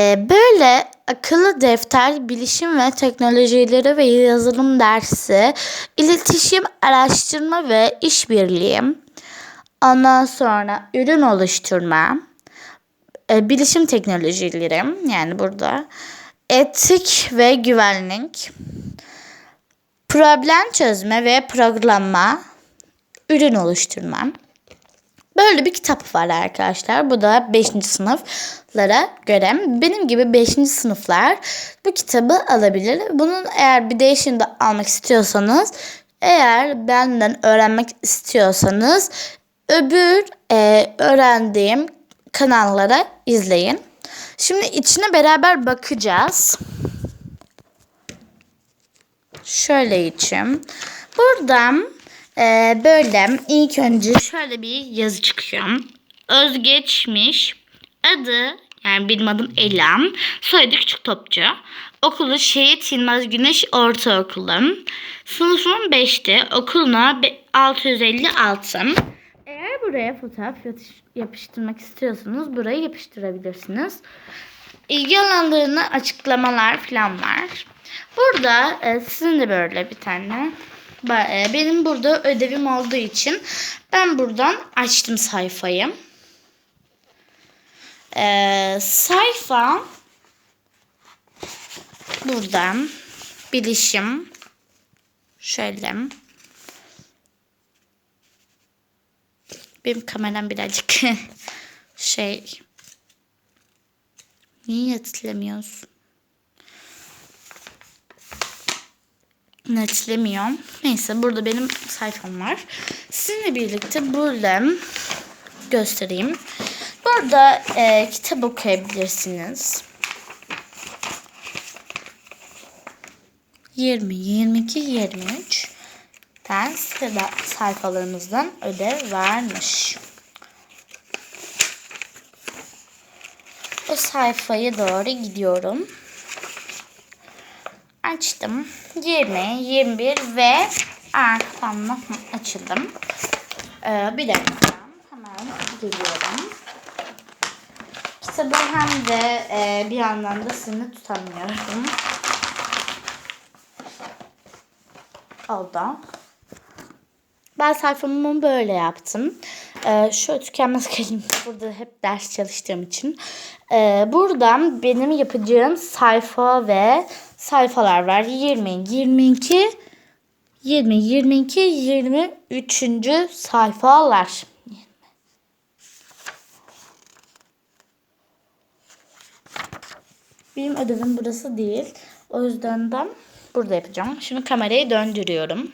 Ee, böyle akıllı defter, bilişim ve teknolojileri ve yazılım dersi, iletişim, araştırma ve işbirliği, ondan sonra ürün oluşturma, e, bilişim teknolojileri yani burada, etik ve güvenlik, problem çözme ve programlama, ürün oluşturma. Böyle bir kitap var arkadaşlar. Bu da 5. sınıflara göre. Benim gibi 5. sınıflar bu kitabı alabilir. Bunun eğer bir değişini de almak istiyorsanız, eğer benden öğrenmek istiyorsanız öbür e, öğrendiğim kanallara izleyin. Şimdi içine beraber bakacağız. Şöyle içim. Buradan e, böyle ilk önce şöyle bir yazı çıkıyor. Özgeçmiş. Adı yani benim adım Elam. Soyadı Küçük Topçu. Okulu Şehit Yılmaz Güneş Ortaokulu. Sınıfım 5'te. Okuluna be- 656. Eğer buraya fotoğraf yapıştırmak istiyorsanız buraya yapıştırabilirsiniz. İlgi alanlarına açıklamalar falan var. Burada e, sizin de böyle bir tane. E, Benim burada ödevim olduğu için ben buradan açtım sayfayı. E, sayfa buradan bilişim şöyle benim kameram birazcık şey niye netlemiyorsun? Netlemiyorum. Neyse burada benim sayfam var. Sizinle birlikte burada göstereyim. Burada e, kitap okuyabilirsiniz. 20, 22, 23 tane sıra sayfalarımızdan ödev varmış. O sayfaya doğru gidiyorum. Açtım. 20, 21 ve arkamda açıldım. Ee, bir dakika. Hemen geliyorum. Kitabı hem de e, bir yandan da sını tutamıyorum. Oldu. Ben sayfamı böyle yaptım. Ee, şu tükenmez kalemim burada hep ders çalıştığım için. Ee, buradan benim yapacağım sayfa ve sayfalar var. 20, 22, 20, 22, 23. sayfalar. Benim ödevim burası değil. O yüzden ben burada yapacağım. Şimdi kamerayı döndürüyorum.